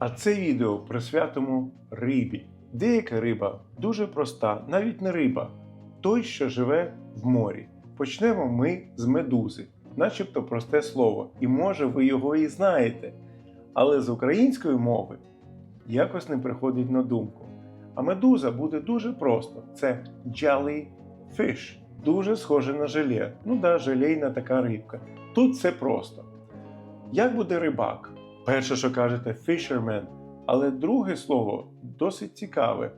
А це відео присвятимо рибі. Деяка риба дуже проста, навіть не риба, той, що живе в морі. Почнемо ми з медузи, начебто просте слово, і може ви його і знаєте. Але з української мови якось не приходить на думку. А медуза буде дуже просто: це jellyfish. Дуже схоже на желе. Ну да, желейна така рибка. Тут все просто. Як буде рибак? Перше, що кажете, fisherman, але друге слово досить цікаве.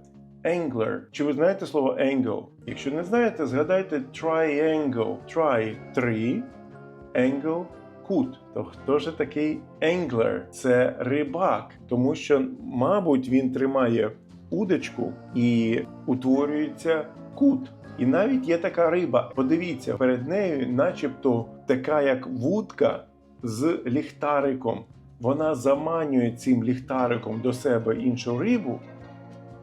Angler. Чи ви знаєте слово angle? Якщо не знаєте, згадайте triangle. Try – три, angle – кут. То хто ж такий angler? Це рибак, тому що, мабуть, він тримає удочку і утворюється кут. І навіть є така риба. Подивіться, перед нею, начебто, така як вудка з ліхтариком. Вона заманює цим ліхтариком до себе іншу рибу,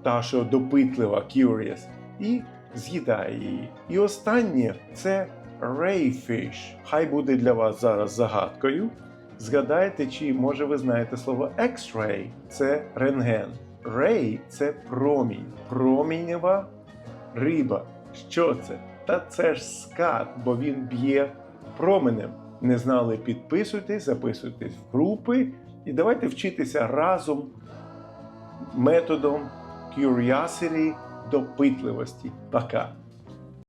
та що допитлива, curious, і з'їдає її. І останнє це rayfish. Хай буде для вас зараз загадкою. Згадайте, чи може ви знаєте слово X-ray – це рентген. Ray – це промінь, промінєва риба. Що це? Та це ж скат, бо він б'є променем. Не знали, підписуйтесь, записуйтесь в групи і давайте вчитися разом методом curiosity допитливості. Пока!